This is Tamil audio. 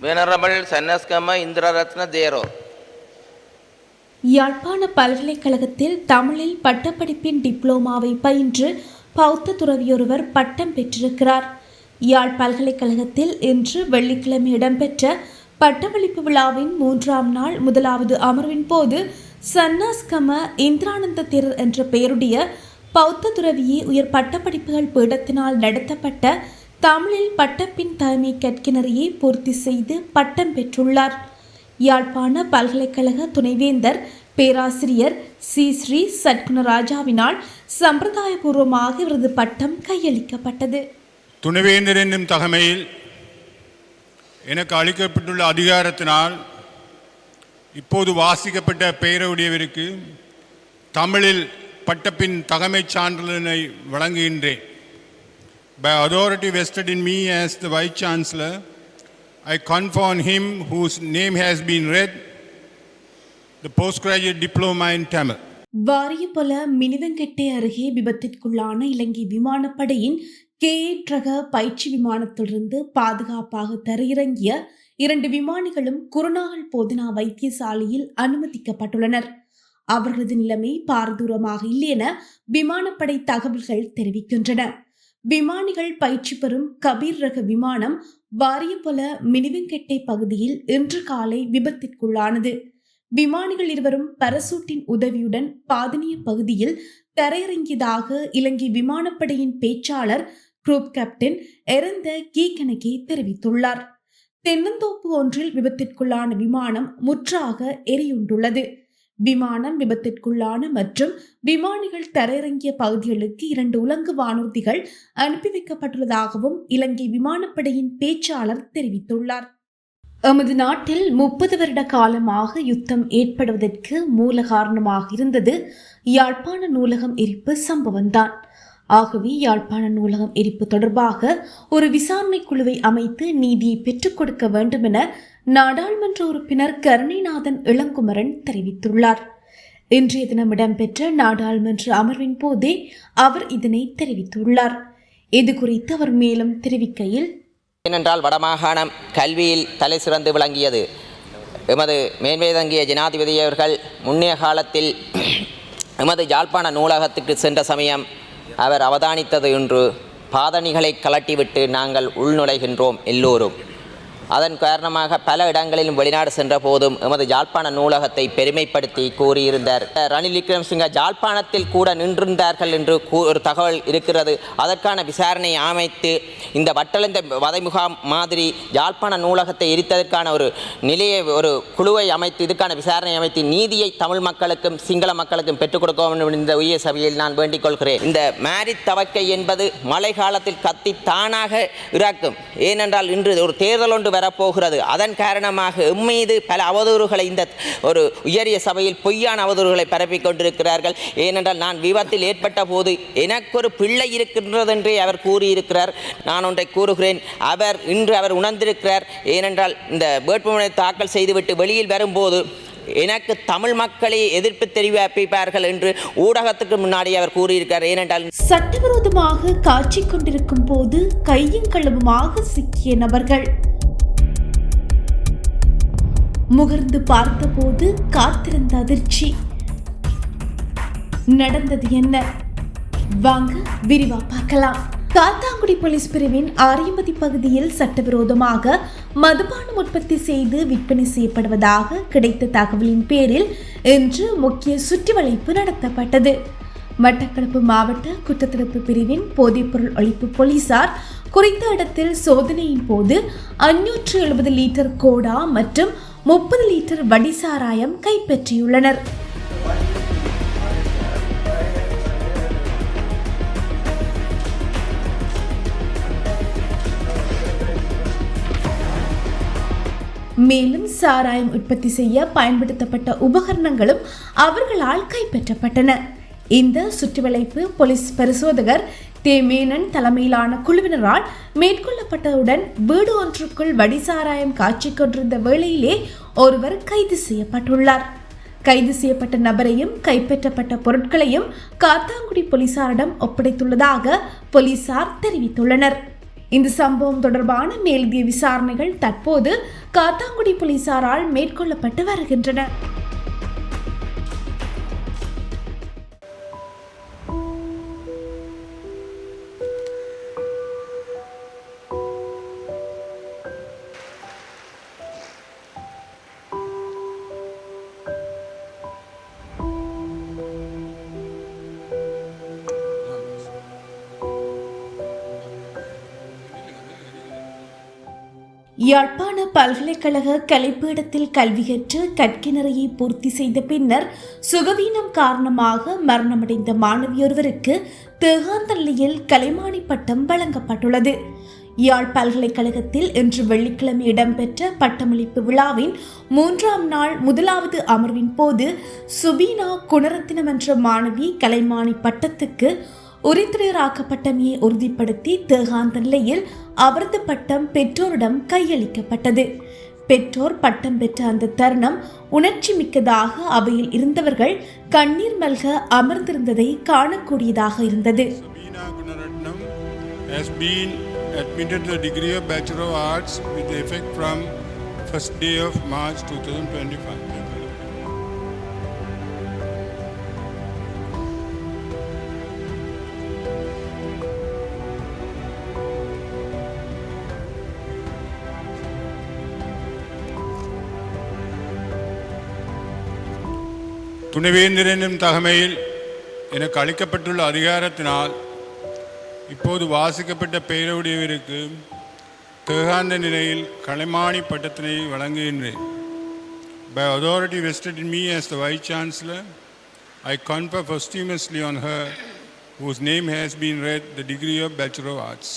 Venerable சன்னஸ்கம இந்திரரத்ன Dero. யாழ்ப்பாண பல்கலைக்கழகத்தில் தமிழில் பட்டப்படிப்பின் டிப்ளோமாவை பயின்று பௌத்த துறவியொருவர் பட்டம் பெற்றிருக்கிறார் யாழ் பல்கலைக்கழகத்தில் இன்று வெள்ளிக்கிழமை இடம்பெற்ற பட்டமளிப்பு விழாவின் மூன்றாம் நாள் முதலாவது அமர்வின் போது சன்னாஸ்கம இந்திரானந்த தேர் என்ற பெயருடைய பௌத்த துறவியை உயர் பட்டப்படிப்புகள் பீடத்தினால் நடத்தப்பட்ட தமிழில் பட்டப்பின் தலைமை கற்கிணறையை பூர்த்தி செய்து பட்டம் பெற்றுள்ளார். யாழ்ப்பாண பல்கலைக்கழக துணைவேந்தர் பேராசிரியர் சி. ஸ்ரீ. சட்குணராஜாவினால் சம்பிரதாயபூர்வமாக இவரது பட்டம் கையளிக்கப்பட்டது. துணைவேந்தர் என்னும் தகமையில் எனக்கு அளிக்கப்பட்டுள்ள அதிகாரத்தினால் இப்போது வாசிக்கப்பட்ட பெயருடையவருக்கு தமிழில் பட்டப்பின் தகமைச் சான்றிதழை வழங்குகின்றேன். By authority vested in me as the Vice Chancellor, I confer on him whose name has been read the postgraduate diploma in Tamil. வாரியபல மினிதங்கெட்டே அருகே விபத்திற்குள்ளான இலங்கை விமானப்படையின் கேற்றக பயிற்சி விமானத்திலிருந்து பாதுகாப்பாக தரையிறங்கிய இரண்டு விமானிகளும் குருநாகல் போதனா வைத்தியசாலையில் அனுமதிக்கப்பட்டுள்ளனர் அவர்களது நிலைமை பாரதூரமாக இல்லை என விமானப்படை தகவல்கள் தெரிவிக்கின்றன விமானிகள் பயிற்சி பெறும் கபீர் ரக விமானம் வாரியபொல மினிவெங்கெட்டை பகுதியில் இன்று காலை விபத்திற்குள்ளானது. விமானிகள் இருவரும் பரசூட்டின் உதவியுடன் பாதனிய பகுதியில் தரையிறங்கியதாக இலங்கை விமானப்படையின் பேச்சாளர் குரூப் கேப்டன் எரந்த கீகனகே தெரிவித்துள்ளார். தென்னந்தோப்பு ஒன்றில் விபத்திற்குள்ளான விமானம் முற்றாக எரியுண்டுள்ளது. விமானம் விபத்திற்குள்ளான மற்றும் விமானிகள் தரையிறங்கிய பகுதிகளுக்கு இரண்டு உலங்கு வானூர்திகள் அனுப்பி வைக்கப்பட்டுள்ளதாகவும் இலங்கை விமானப்படையின் பேச்சாளர் தெரிவித்துள்ளார். எமது நாட்டில் முப்பது வருட காலமாக யுத்தம் ஏற்படுவதற்கு மூல காரணமாக இருந்தது யாழ்ப்பாண நூலகம் எரிப்பு சம்பவம்தான். ஆகவே யாழ்ப்பாண நூலகம் எரிப்பு தொடர்பாக ஒரு விசாரணை குழுவை அமைத்து நீதியை பெற்றுக் கொடுக்க வேண்டும் என நாடாளுமன்ற உறுப்பினர் கருணைநாதன் இளங்குமரன் தெரிவித்துள்ளார். இன்றைய தினம் இடம்பெற்ற நாடாளுமன்ற அமர்வின் போதே அவர் இதனை தெரிவித்துள்ளார். இது குறித்து அவர் மேலும் தெரிவிக்கையில் ஏனென்றால் வடமாகாணம் கல்வியில் தலை சிறந்து விளங்கியது. எமது மேன்மை தங்கிய ஜனாதிபதி அவர்கள் முன்னைய காலத்தில் எமது யாழ்ப்பாண நூலகத்துக்கு சென்ற சமயம் அவர் அவதானித்தது என்று பாதணிகளை கலட்டிவிட்டு நாங்கள் உள்நுழைகின்றோம் எல்லோரும். அதன் காரணமாக பல இடங்களிலும் வெளிநாடு சென்ற போதும் எமது யாழ்ப்பாண நூலகத்தை பெருமைப்படுத்தி கூறியிருந்தார். ரணில் விக்ரமசிங்க யாழ்ப்பாணத்தில் கூட நின்றிருந்தார்கள் என்று கூ- ஒரு தகவல் இருக்கிறது. அதற்கான விசாரணை அமைத்து இந்த வட்டளந்த வதை முகாம் மாதிரி யாழ்ப்பாண நூலகத்தை எரித்ததற்கான ஒரு நிலையை ஒரு குழுவை அமைத்து இதுக்கான விசாரணை அமைத்து நீதியை தமிழ் மக்களுக்கும் சிங்கள மக்களுக்கும் பெற்றுக் கொடுக்க வேண்டும் இந்த உயர் சபையில் நான் வேண்டிக் கொள்கிறேன். இந்த மாரி தவக்கை என்பது மழை காலத்தில் கத்தி தானாக இறக்கும். ஏனென்றால் இன்று ஒரு தேர்தல் ஒன்று வரப்போகிறது. அதன் காரணமாக எம்மீது பல அவதூறுகளை இந்த ஒரு உயரிய சபையில் பொய்யான அவதூறுகளை பரப்பிக் கொண்டிருக்கிறார்கள். ஏனென்றால் நான் விபத்தில் ஏற்பட்ட போது எனக்கு ஒரு பிள்ளை இருக்கின்றது என்றே அவர் கூறியிருக்கிறார். நான் ஒன்றை கூறுகிறேன். அவர் இன்று அவர் உணர்ந்திருக்கிறார். ஏனென்றால் இந்த வேட்புமனை தாக்கல் செய்துவிட்டு வெளியில் வரும்போது எனக்கு தமிழ் மக்களை எதிர்ப்பு தெரிவிப்பார்கள் என்று ஊடகத்துக்கு முன்னாடி அவர் கூறியிருக்கிறார். ஏனென்றால் சட்டவிரோதமாக காட்சி கொண்டிருக்கும் போது கையும் களவுமாக சிக்கிய நபர்கள். முகர்ந்து பார்த்தபோது காத்திருந்த அதிர்ச்சி. நடந்தது என்ன? வாங்க விரிவா பார்க்கலாம். காத்தாங்குடி போலீஸ் பிரிவின் ஆரியமதி பகுதியில் சட்டவிரோதமாக மதுபானம் உற்பத்தி செய்து விற்பனை செய்யப்படுவதாக கிடைத்த தகவலின் பேரில் இன்று முக்கிய சுற்றிவளைப்பு நடத்தப்பட்டது. மட்டக்களப்பு மாவட்ட குற்றத்தடுப்பு பிரிவின் போதைப்பொருள் ஒழிப்பு போலீசார் குறித்த இடத்தில் சோதனையின் போது அஞ்சூற்று எழுபது லிட்டர் கோடா மற்றும் முப்பது லிட்டர் வடிசாராயம் கைப்பற்றியுள்ளனர். மேலும் சாராயம் உற்பத்தி செய்ய பயன்படுத்தப்பட்ட உபகரணங்களும் அவர்களால் கைப்பற்றப்பட்டன. இந்த சுற்றுவளைப்பு போலீஸ் பரிசோதகர் தே மேனன் தலைமையிலான குழுவினரால் மேற்கொள்ளப்பட்டவுடன் வீடு ஒன்றுக்குள் வடிசாராயம் காட்சி கொண்டிருந்த வேளையிலே ஒருவர் கைது செய்யப்பட்டுள்ளார். கைது செய்யப்பட்ட நபரையும் கைப்பற்றப்பட்ட பொருட்களையும் காத்தாங்குடி போலீசாரிடம் ஒப்படைத்துள்ளதாக போலீசார் தெரிவித்துள்ளனர். இந்த சம்பவம் தொடர்பான மேலதிக விசாரணைகள் தற்போது காத்தாங்குடி போலீசாரால் மேற்கொள்ளப்பட்டு வருகின்றன. யாழ்ப்பாண பல்கலைக்கழக கலைப்பீடத்தில் கல்வி கற்று கற்கிணறையை பூர்த்தி செய்த பின்னர் சுகவீனம் காரணமாக மரணமடைந்த மாணவியொருவருக்கு தேகாந்த நிலையில் கலைமானி பட்டம் வழங்கப்பட்டுள்ளது. யாழ் பல்கலைக்கழகத்தில் இன்று வெள்ளிக்கிழமை இடம்பெற்ற பட்டமளிப்பு விழாவின் மூன்றாம் நாள் முதலாவது அமர்வின் போது சுபீனா குணரத்தினம் என்ற மாணவி கலைமானி பட்டத்துக்கு உரித்திரராக்கப்பட்டமையை உறுதிப்படுத்தி தேகாந்த நிலையில் அவரது பட்டம் பெற்றோரிடம் கையளிக்கப்பட்டது பெற்றோர் பட்டம் பெற்ற அந்த தருணம் உணர்ச்சி மிக்கதாக அவையில் இருந்தவர்கள் கண்ணீர் மல்க அமர்ந்திருந்ததை காணக்கூடியதாக இருந்தது has been admitted the degree of Bachelor of Arts with effect from first day of March 2025. துணைவேந்திரனும் தகமையில் எனக்கு அளிக்கப்பட்டுள்ள அதிகாரத்தினால் இப்போது வாசிக்கப்பட்ட பெயருடையவருக்கு தேகாந்த நிலையில் கலைமானி பட்டத்தினை வழங்குகின்றேன் by authority vested in me as the vice chancellor I confer posthumously on her whose name has been read the degree of Bachelor of Arts.